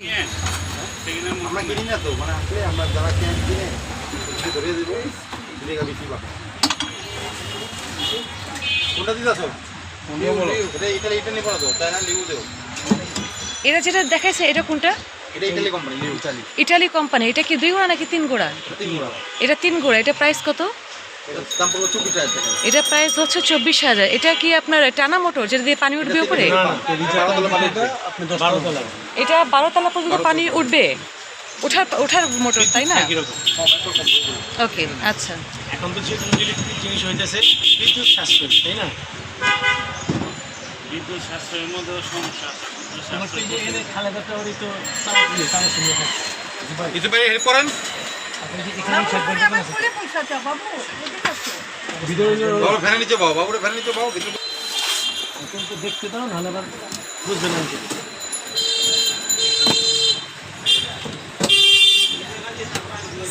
আমরা কিনি না তো মানে আসলে আমরা যারা কিনে কিনে ধরে দেবো দিলে বেশি পাবে কোনটা দিতে আসো? এটা ইটালি ইটালি পড়া তো তাই না? লিউ দেও। এটা যেটা দেখাইছে এটা কোনটা? ইটালি কোম্পানি এটা কি দুই গোড়া নাকি তিন গোড়া? এটা তিন গোড়া এটা প্রাইস কত? এটা প্রাইস হচ্ছে চব্বিশ হাজার। এটা কি আপনার টানা মোটর যেটা দিয়ে পানি উঠবে উপরে? এটা বারো তলা পর্যন্ত পানি উঠবে? ওঠার ওঠার মোটর তাই না? ওকে আচ্ছা। এখন তো যে ইলেকট্রিক জিনিস হইতেছে বিদ্যুৎ সাশ্রয় তাই না? বিদ্যুৎ সাশ্রয়ের মধ্যে সমস্যা আছে। আমার তো এই যে এখানে খালে ব্যাপারে তো চালাক দিয়ে চালাক শুনে থাকে। করেন। দেখতে দাও নাহলে আবার বুঝবেন না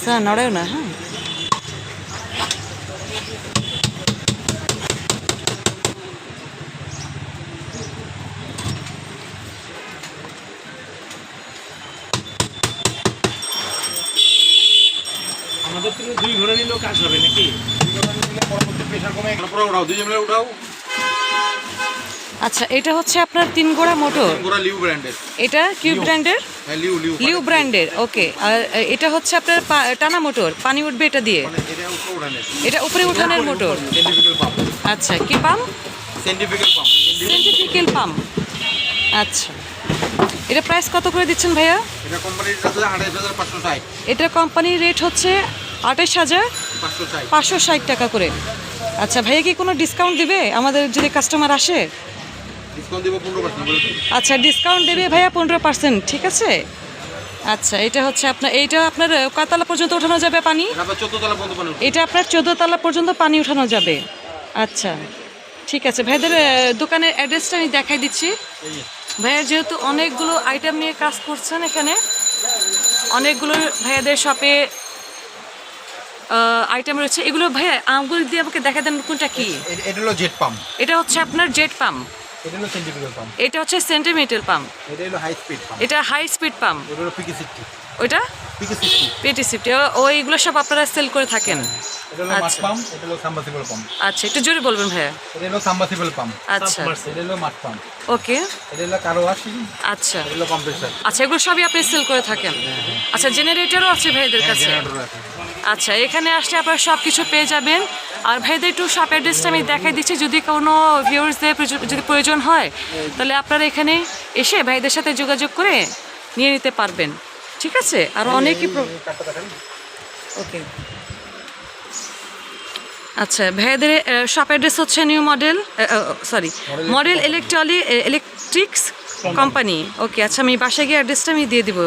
স্যার নড়েও না হ্যাঁ? আমাদের দুই ঘোড়া নিলেও কাজ হবে নাকি? পরবর্তী প্রেশার কমে পুরো উঠাও দুজন মিলে উঠাও। আচ্ছা এটা হচ্ছে আপনার তিন গোড়া মোটর? লিউ ব্র্যান্ডের। এটা কিউ ব্র্যান্ডের? হ্যাঁ লিউ লিউ লিউ ব্র্যান্ডের ওকে। আর এটা হচ্ছে আপনার পা- টানা মোটর পানি উঠবে এটা দিয়ে? মানে এটা উপরে উঠানের। মোটর? আচ্ছা কি পাম্প আচ্ছা। এটা প্রাইস কত করে দিচ্ছেন ভাইয়া? এটা কোম্পানির আছে আড়াইশ হাজার পাঁচশো ষাট। এটা কোম্পানির রেট হচ্ছে আঠাশ হাজার পাঁচশো ষাট। টাকা করে। আচ্ছা ভাইয়া কি কোনো ডিসকাউন্ট দিবে? আমাদের যদি কাস্টমার আসে? আচ্ছা ডিসকাউন্ট দেবে ভাইয়া পনেরো পার্সেন্ট ঠিক আছে? আচ্ছা এটা হচ্ছে আপনার এইটা আপনার কতলা পর্যন্ত ওঠানো যাবে পানি? এটা আপনার চোদ্দ তলা বন্ধ পানি এটা আপনার চোদ্দ তলা পর্যন্ত পানি উঠানো যাবে। আচ্ছা ঠিক আছে। ভাইদের দোকানের অ্যাড্রেসটা আমি দেখাই দিচ্ছি। ভাইয়া যেহেতু অনেকগুলো আইটেম নিয়ে কাজ করছেন এখানে অনেকগুলো ভাইয়াদের শপে আইটেম রয়েছে এগুলো ভাইয়া আঙ্গুল দিয়ে আমাকে দেখা দেন কোনটা কি এটা হলো জেট পাম্প এটা হচ্ছে আপনার জেট পাম্প এটা হলো সেন্টিফিক্যাল পাম্প এটা হচ্ছে সেন্টিমিটার পাম্প এটা হলো হাই স্পিড পাম্প এটা হাই স্পিড পাম্প এটা হলো পিকি ওইটা পিকি পেটি সিফটি ওইগুলো সব আপনারা সেল করে থাকেন এটা হলো মাঠ আচ্ছা। পাম্প এটা হলো সাম্বাসিবল পাম্প আচ্ছা একটু জোরে বলবেন ভাইয়া এটা হলো সাম্বাসিবল পাম্প আচ্ছা এটা হলো মাঠ পাম্প ওকে এটা হলো কারও আসি আচ্ছা এটা হলো কম্প্রেসার আচ্ছা এগুলো সবই আপনি সেল করে থাকেন আচ্ছা জেনারেটরও আছে ভাইদের কাছে জেনারেটর আছে আচ্ছা এখানে আসলে আপনারা সব কিছু পেয়ে যাবেন। আর ভাইদের একটু শপ অ্যাড্রেসটা আমি দেখাই দিচ্ছি। যদি কোনো ভিউয়ার্সদের যদি প্রয়োজন হয় তাহলে আপনারা এখানে এসে ভাইদের সাথে যোগাযোগ করে নিয়ে নিতে পারবেন। ঠিক আছে? আর অনেকই ওকে। আচ্ছা ভাইয়াদের শপ অ্যাড্রেস হচ্ছে নিউ মডেল সরি মডেল ইলেকট্রলি ইলেকট্রিক্স কোম্পানি ওকে আচ্ছা আমি বাসায় গিয়ে অ্যাড্রেসটা আমি দিয়ে দিব।